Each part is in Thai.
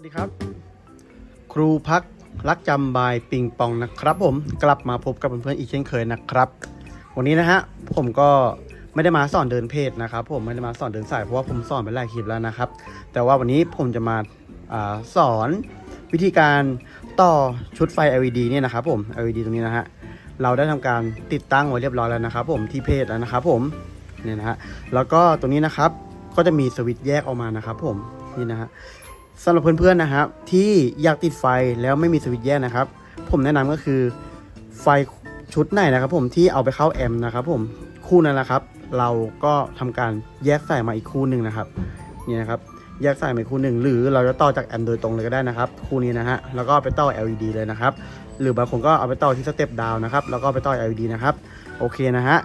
วัสดีครับ ครูพักรักจำบายปิงปองนะครับ ผมกลับมาพบกับเพื่อนๆอีกเช่นเคยนะครับ วันนี้นะฮะผมก็ไม่ได้มาสอนเดินเพจนะครับ ผมไม่ได้มาสอนเดินสายเพราะว่าผมสอนไปหลายคลิปแล้วนะครับ แต่ว่าวันนี้ผมจะมาอาสอนวิธีการต่อชุดไฟ LED เนี่ยนะครับผม LED ตรงนี้นะฮะเราได้ทำการติดตั้งไว้เรียบร้อยแล้วนะครับ ผมที่เพจแล้วนะครับ ผมเนี่ยนะฮะแล้วก็ตรงนี้นะครับก็จะมีสวิตช์แยกออกมานะครับ ผมนี่นะฮะ สำหรับเพื่อนๆนะครับ ที่อยากติดไฟแล้วไม่มีสวิตช์แยกนะครับ ผมแนะนำก็คือไฟชุดไหนนะครับ ผมที่เอาไปเข้าแอมป์นะครับ ผมคู่นั้นนะครับ เราก็ทำการแยกสายมาอีกคู่หนึ่งนะครับนี่นะครับแยกสายมาคู่หนึ่งหรือเราจะต่อจากแอมป์โดยตรงเลยก็ได้นะครับ คู่นี้นะฮะแล้วก็ไปต่อ LED เลยนะครับ หรือบางคนก็เอาไปต่อที่สเต็ปดาวนะครับแล้วก็ไปต่อ LED นะครับโอเคนะฮะ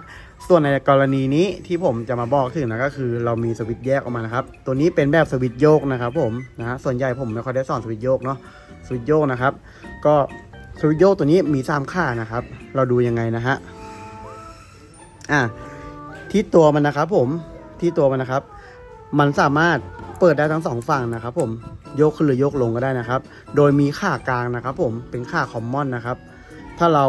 ส่วนในกรณีนี้ที่ผมจะมาบอกถึงนะก็คือ เรามีสวิตช์แยกออกมานะครับ ตัวนี้เป็นแบบสวิตช์โยกนะครับผมนะฮะส่วนใหญ่ผมไม่ค่อยได้สอนสวิตช์โยกเนาะสวิตช์โยกนะครับ ก็สวิตช์โยกตัวนี้มีสามค่านะครับ เราดูยังไงนะฮะอะที่ตัวมันนะครับผมที่ตัวมันนะครับ มันสามารถเปิดได้ทั้งสองฝั่งนะครับ ผมโยกขึ้นหรือโยกลงก็ได้นะครับ โดยมีค่ากลางนะครับ ผมเป็นค่าคอมมอนนะครับ ถ้าเรา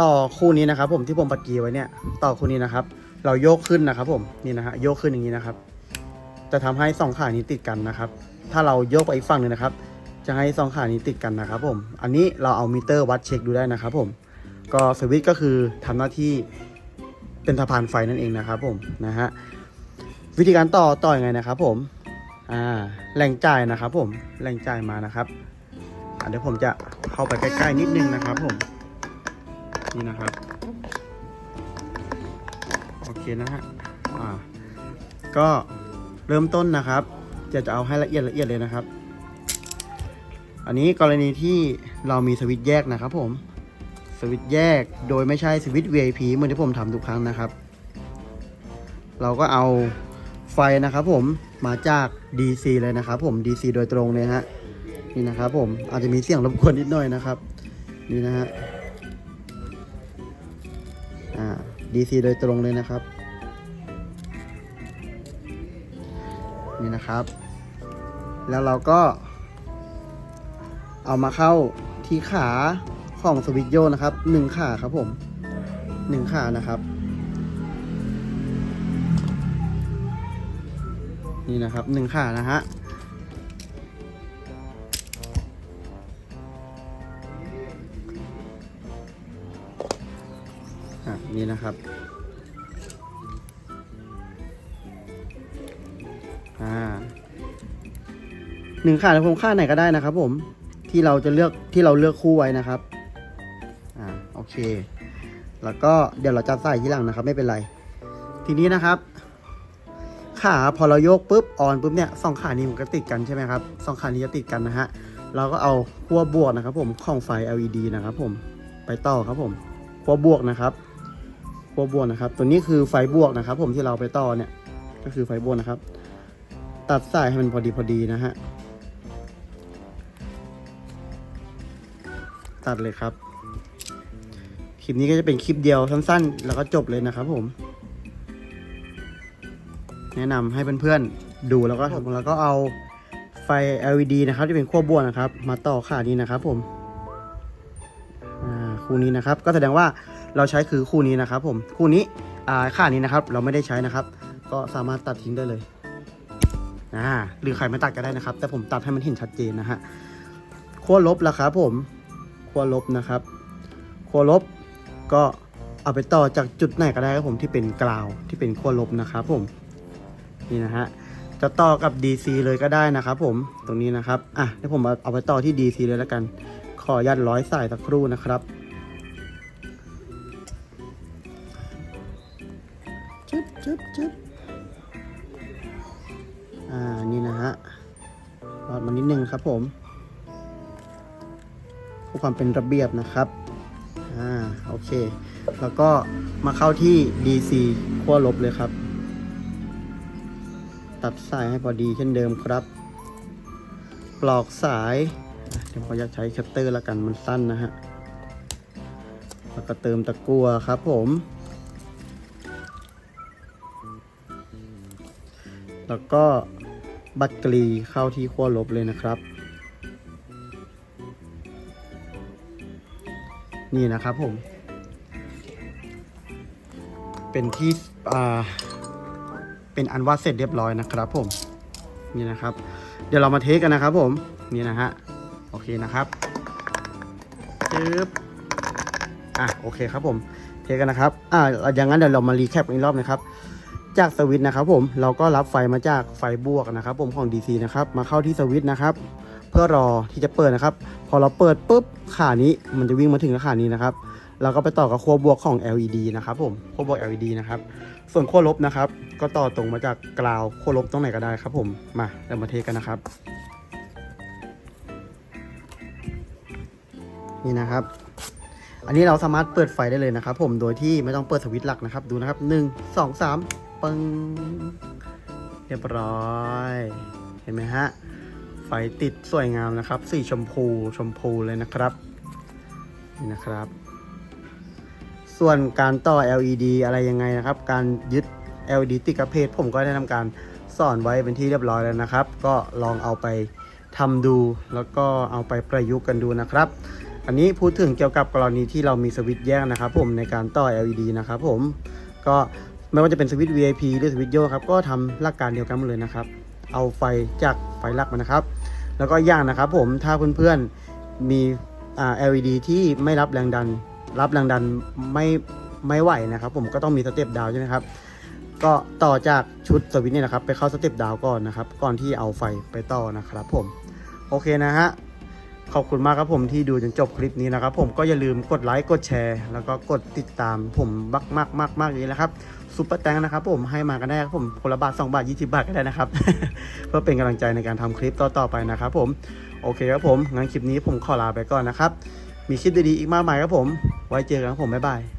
ต่อคู่นี้นะครับ ผมที่ผมปัดกีไว้เนี่ย ต่อคู่นี้นะครับ เราโยกขึ้นนะครับ ผมนี่นะฮะโยกขึ้นอย่างนี้นะครับ จะทำให้สองขานี้ติดกันนะครับ ถ้าเราโยกไปอีกฝั่งหนึ่งนะครับ จะให้สองขานี้ติดกันนะครับ ผม อันนี้เราเอามิเตอร์วัดเช็คดูได้นะครับ ผม ก็สวิตช์ก็คือทำหน้าที่เป็นสะพานไฟนั่นเองนะครับ ผมนะฮะวิธีการต่อต่ออยังไงนะครับ ผมอ่าแหล่งจ่ายนะครับ ผมแหล่งจ่ายมานะครับเดี๋ยวผมจะเข้าไปใกล้ๆนิดนึงนะครับ ผม นี่นะครับ โอเคนะฮะอ่าก็เริ่มต้นนะครับ จะจะเอาให้ละเอียดละเอียดเลยนะครับ อันนี้กรณีที่เรามีสวิตช์แยกนะครับผมสวิตช์แยกโดยไม่ใช่สวิตช์ VIP เหมือนที่ผมทำทุกครั้งนะครับ เราก็เอาไฟนะครับผมมาจาก DC เลยนะครับผม DC โดยตรงเลยฮะนี่นะครับผมอาจจะมีเสียงรบกวนนิดหน่อยนะครับ นี่นะฮะ DC โดยตรงเลยนะครับ นี่นะครับ แล้วเราก็ เอามาเข้าที่ขาของสวิตโยนะครับหนึ่งขาครับผมหนึ่งขานะครับ นี่นะครับหนึ่งขานะฮะ นี่นะครับอ่าหนึ่งค่าในผมค่าไหนก็ได้นะครับ ผมที่เราจะเลือกที่เราเลือกคู่ไว้นะครับอ่าโอเค แล้วก็เดี๋ยวเราจะใส่ที่หลังนะครับ ไม่เป็นไร ทีนี้นะครับขาพอเราโยกปุ๊บออนปุ๊บเนี่ยสองขานี้มันก็ติดกันใช่ไหมครับสองขานี้จะติดกันนะฮะเราก็เอาขั้วบวกนะครับ ผมของไฟ LED นะครับ ผมไปต่อครับผมขั้วบวกนะครับ ขั้วบวกนะครับ ตัวนี้คือไฟบวกนะครับ ผมที่เราไปต่อเนี่ย ก็คือไฟบวกนะครับ ตัดสายให้มันพอดีพอดีนะฮะ ตัดเลยครับ คลิปนี้ก็จะเป็นคลิปเดียวสั้นๆ แล้วก็จบเลยนะครับผม แนะนำให้เพื่อนๆดูแล้วก็แล้วก็เอาไฟ LED นะครับที่เป็นขั้วบวกนะครับ มาต่อขานี้นะครับ ผม อ่า คู่นี้นะครับ ก็แสดงว่า เราใช้คือคู่นี้นะครับผมคู่นี้ค่านี้นะครับ เราไม่ได้ใช้นะครับ ก็สามารถตัดทิ้งได้เลยอ่าหรือใครไม่ตัดก็ได้นะครับ แต่ผมตัดให้มันเห็นชัดเจนนะฮะขั้วลบล่ะครับผมขั้วลบนะครับขั้วลบก็เอาไปต่อจากจุดไหนก็ได้ครับผมที่เป็นกราวที่เป็นขั้วลบนะครับผมนี่นะฮะจะต่อกับ DC เลยก็ได้นะครับผมตรงนี้นะครับอะเดี๋ยวผมเอาเอาไปต่อที่ DC เลยแล้วกัน ขอยัดร้อยสายสักครู่นะครับ จึ๊บจึ๊บอ่า นี่นะฮะรอดมานิดนึงครับผมเพื่อความเป็นระเบียบนะครับ อ่า โอเค แล้วก็มาเข้าที่ DC ขั้วลบเลยครับ ตัดสายให้พอดีเช่นเดิมครับ ปลอกสาย เดี๋ยวขออยากใช้แคปเตอร์ละกันมันสั้นนะฮะ แล้วก็เติมตะกั่วครับผม แล้วก็บัตรกรีเข้าที่ขั้วลบเลยนะครับ นี่นะครับผม เป็นที่เป็นอันว่าเสร็จเรียบร้อยนะครับผม นี่นะครับ เดี๋ยวเรามาเทสกันนะครับผม นี่นะฮะ โอเคนะครับจึ๊บอะ โอเคครับผม เทสกันนะครับ อ่าอย่างนั้นเดี๋ยวเรามารีแคปอีกรอบนะครับ จากสวิตช์นะครับผมเราก็รับไฟมาจากไฟบวกนะครับ ผมของ DC นะครับมาเข้าที่สวิตช์นะครับ เพื่อรอที่จะเปิดนะครับ พอเราเปิดปุ๊บขานี้มันจะวิ่งมาถึงขานี้นะครับเราก็ไปต่อกับขั้วบวกของ LED นะครับผมขั้วบวก LED นะครับ ส่วนขั้วลบนะครับ ก็ต่อตรงมาจากกราวขั้วลบตรงไหนก็ได้ครับผมมาเรามาเทกันนะครับ นี่นะครับ อันนี้เราสามารถเปิดไฟได้เลยนะครับ ผมโดยที่ไม่ต้องเปิดสวิตช์หลักนะครับ ดูนะครับหนึ่งสองสาม ปึ้งเรียบร้อย เห็นไหมฮะ ไฟติดสวยงามนะครับ สีชมพูชมพูเลยนะครับ นี่นะครับ ส่วนการต่อ LED อะไรยังไงนะครับ การยึด LED ติดกับเพจผมก็ได้ทำการสอนไว้เป็นที่เรียบร้อยแล้วนะครับ ก็ลองเอาไปทำดูแล้วก็เอาไปประยุกต์กันดูนะครับ อันนี้พูดถึงเกี่ยวกับกรณีที่เรามีสวิตช์แยกนะครับ ผมในการต่อ LED นะครับผมก็ ไม่ว่าจะเป็นสวิตช์ VIP หรือสวิตช์โยกครับก็ทำหลักการเดียวกันหมดเลยนะครับ เอาไฟจากไฟหลักมานะครับ แล้วก็อย่างนะครับผมถ้าเพื่อนๆมีอ่า LED ที่ไม่รับแรงดัน รับแรงดันไม่ไม่ไหวนะครับ ผมก็ต้องมีสเต็ปดาวใช่ไหมครับก็ต่อจากชุดสวิตช์เนี่ยนะครับ ไปเข้าสเต็ปดาวก่อนนะครับ ก่อนที่เอาไฟไปต่อนะครับผม โอเคนะฮะ ขอบคุณมากครับผมที่ดูจนจบคลิปนี้นะครับ ผมก็อย่าลืมกดไลค์กดแชร์ แล้วก็กดติดตามผมมากมากมากมากเลยนะครับซุปเปอร์แตงนะครับ ผมให้มากันได้ครับผมคนละบาท2บาท20 บาทก็ได้นะครับ เพื่อเป็นกำลังใจในการทำคลิปต่อๆไปนะครับ ผมโอเคครับผมงั้นคลิปนี้ผมขอลาไปก่อนนะครับ มีคลิปดีๆอีกมากมายครับผม ไว้เจอกันครับผมบ๊ายบาย